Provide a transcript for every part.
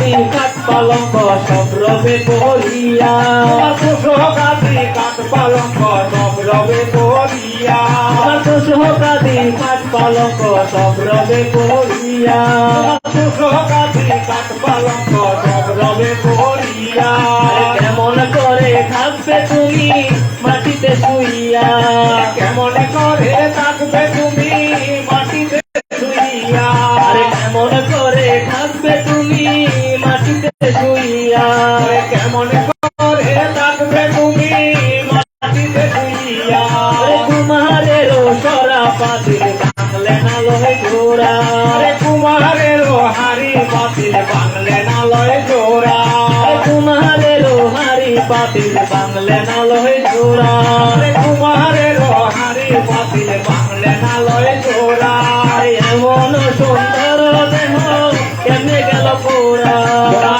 দিন কাঠ পালঙ্ক সম্রবে বলিয়া সহকাদি কাঠ পালঙ্ক সম্রবে বলিয়া সহকাদি কাঠ পালঙ্ক সম্রবে বলিয়া সহকাদি কাঠ পালঙ্ক সম্রবে বলিয়া কেমন করে থাকবে তুমি মাটিতে শুইয়া। কুমারের হারি বাতিল বাংলে না লয় জোড়া। কুমারের হারি বাতিল বাংলে না লয় কেমনে গেল পোড়া।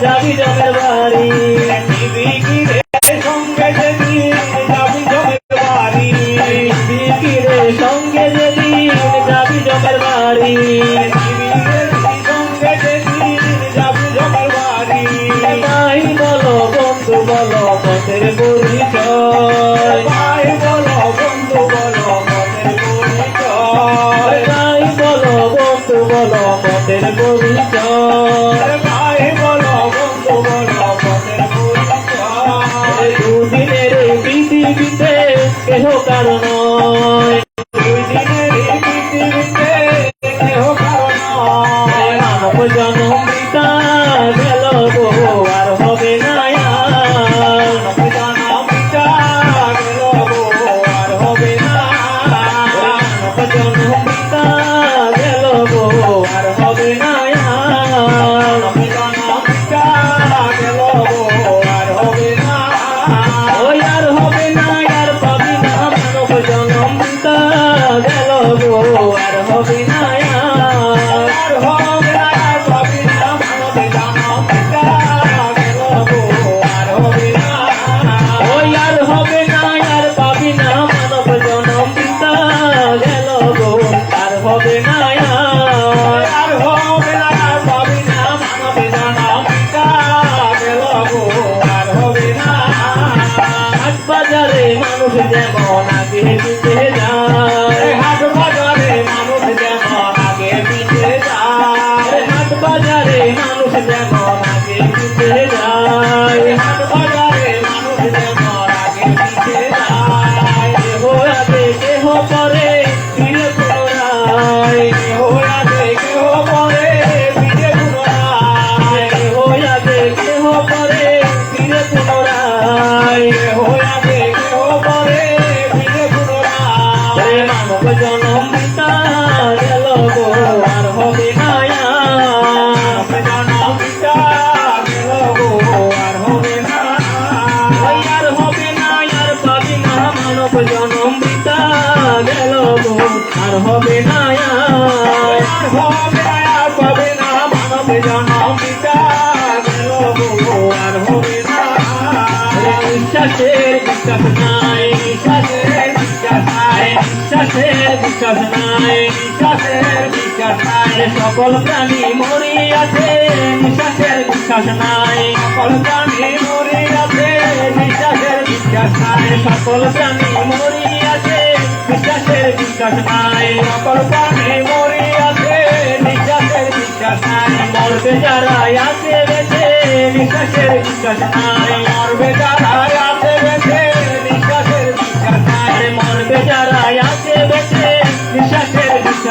যাবি জমের বাড়ি। সঙ্গে যদি যাবি জমের বাড়ি। সঙ্গে যদি যাবি জমের বাড়ি। তাই বলো, বন্ধু বলো, পথের পরিচয়। তাই বলো, বন্ধু বলো, পথের পরিচয়। তাই বলো, বন্ধু বলো, পথের পরিচয়। का মানুষ যেমন আগে যেতে যায় Sasnai, Sasnai, Sasnai, Sasnai, Sasnai, Sasnai, Sasnai, সকল প্রাণী মরিয়াছে নিশ্বাসের বিশ্বাস নাই সকল প্রাণী মরিয়াছে নিশ্বাসের বিশ্বাস নাই সকল প্রাণী মরিয়াছে নিশ্বাসের বিশ্বাস নাই সকল প্রাণী মরিয়াছে নিশ্বাসের বিশ্বাস নাই মরবে যারা আছে বেঁচে নিশ্বাসের বিশ্বাস নাই।